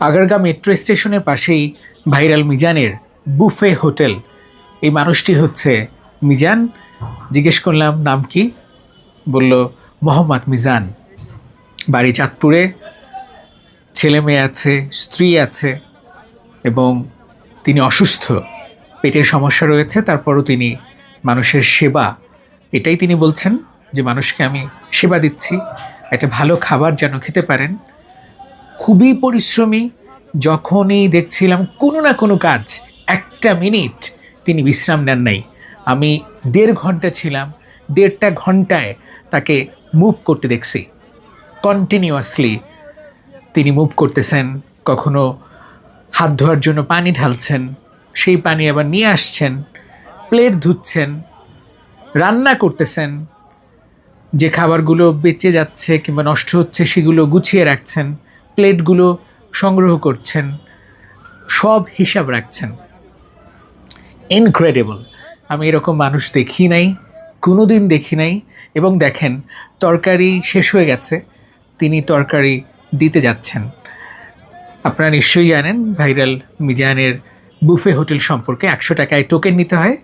Agargaon metro স্টেশনের পাশেই viral মিজানের বুফে হোটেল। এই মানুষটি হচ্ছে মিজান। জিজ্ঞেস করলাম, নাম কি? বলল, মোহাম্মদ মিজান। বাড়ি চাঁদপুরে। ছেলে মেয়ে আছে, স্ত্রী আছে এবং তিনি অসুস্থ। পেটের সমস্যা রয়েছে, তারপরও তিনি মানুষের সেবা। এটাই তিনি বলছেন যে, মানুষকে আমি সেবা দিচ্ছি। একটা ভালো খাবার যেন খেতে পারেন। খুবই পরিশ্রমী। যখনই দেখছিলাম কোনো না কোনো কাজ, একটা মিনিট তিনি বিশ্রাম নেন নাই। আমি দেড় ঘণ্টা ছিলাম, দেড়টা ঘন্টায় তাকে মুভ করতে দেখছি। কন্টিনিউয়াসলি তিনি মুভ করতেছেন, কখনো হাত ধোয়ার জন্য পানি ঢালছেন, সেই পানি আবার নিয়ে আসছেন প্লেট ধুচ্ছেন, রান্না করতেছেন, যে খাবারগুলো বেঁচে যাচ্ছে কিংবা নষ্ট হচ্ছে সেগুলো গুছিয়ে রাখছেন প্লেটগুলো সংগ্রহ করছেন, সব হিসাব রাখছেন। ইনক্রেডিবল আমি এরকম মানুষ দেখি নাই কোনো দিন দেখি নাই। এবং দেখেন, তরকারি শেষ হয়ে গেছে, তিনি তরকারি দিতে যাচ্ছেন। আপনারা নিশ্চয়ই জানেন, ভাইরাল মিজানের বুফে হোটেল সম্পর্কে একশো টাকায় টোকেন নিতে হয়।